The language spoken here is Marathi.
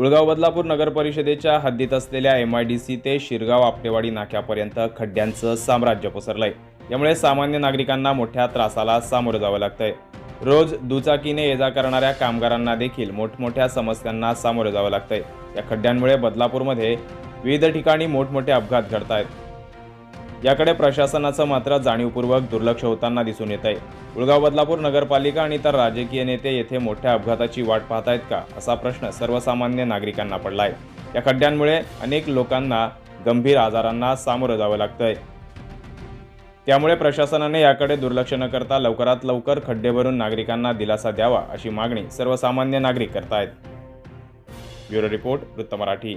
उळगाव बदलापूर नगर परिषदेच्या हद्दीत असलेल्या एम आय डी सी ते शिरगाव आपटेवाडी नाक्यापर्यंत खड्ड्यांचं साम्राज्य पसरलंय. यामुळे सामान्य नागरिकांना मोठ्या त्रासाला सामोरं जावं लागतंय. रोज दुचाकीने ये जा करणाऱ्या कामगारांना देखील मोठमोठ्या समस्यांना सामोरं जावं लागतंय. या खड्ड्यांमुळे बदलापूरमध्ये विविध ठिकाणी मोठमोठे अपघात घडत आहेत याकडे प्रशासनाचं मात्र जाणीवपूर्वक दुर्लक्ष होताना दिसून येत आहे उळगाव बदलापूर नगरपालिका आणि इतर राजकीय नेते येथे मोठ्या अपघाताची वाट पाहत आहेत का असा प्रश्न सर्वसामान्य नागरिकांना पडला आहे या खड्ड्यांमुळे अनेक लोकांना गंभीर आजारांना सामोरं जावं लागतंय. त्यामुळे प्रशासनाने याकडे दुर्लक्ष न करता लवकरात लवकर खड्डे भरून नागरिकांना दिलासा द्यावा अशी मागणी सर्वसामान्य नागरिक करतायत. ब्युरो रिपोर्ट वृत्त मराठी.